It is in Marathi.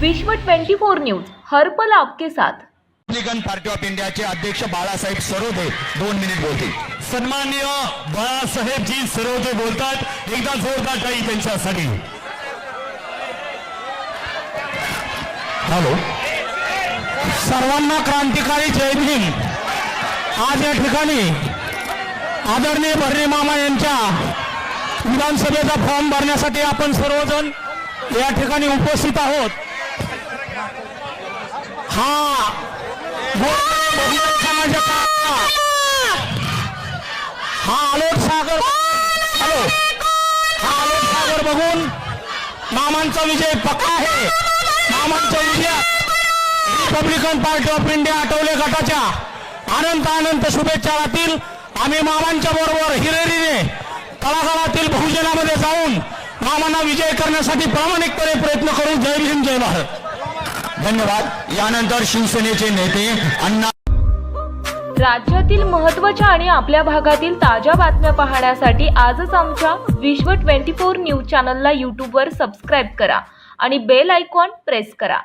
विश्व 24 न्यूज हर्पल आपके साथ. रिपब्लिकन पार्टी ऑफ इंडियाचे अध्यक्ष बाळासाहेब सरोदे दोन मिनिट बोलतील. सन्माननीय बाळासाहेबजी सरोदे बोलतात एकदा जोरदार काही त्यांच्यासाठी. हॅलो. सर्वांना क्रांतिकारी जय भीम. आज या ठिकाणी आदरणीय भरणे मामा यांच्या विधानसभेचा फॉर्म भरण्यासाठी आपण सर्वजण या ठिकाणी उपस्थित आहोत. हा. हा आलोक सागर. हॅलो. हा आलोक सागर बघून मामांचा विजय पक्का आहे. मामांचा विजय. Republican Party of India Athawale गटाच्या अनंत अनंत शुभेच्छा राहतील. आम्ही मामांच्या बरोबर हिरेरीने तळागाळातील बहुजनामध्ये जाऊन मामांना विजय करण्यासाठी प्रामाणिकपणे प्रयत्न करू जय भीम जय भारत. धन्यवाद. यानंतर शिवसेनेचे नेते अण्णा राज्यातील महत्त्वाच्या आणि आपल्या भागातील ताज्या बातम्या पाहण्यासाठी आजच आमच्या विश्व 24 न्यूज चॅनलला यूट्यूबवर सबस्क्राईब करा आणि बेल आयकॉन प्रेस करा.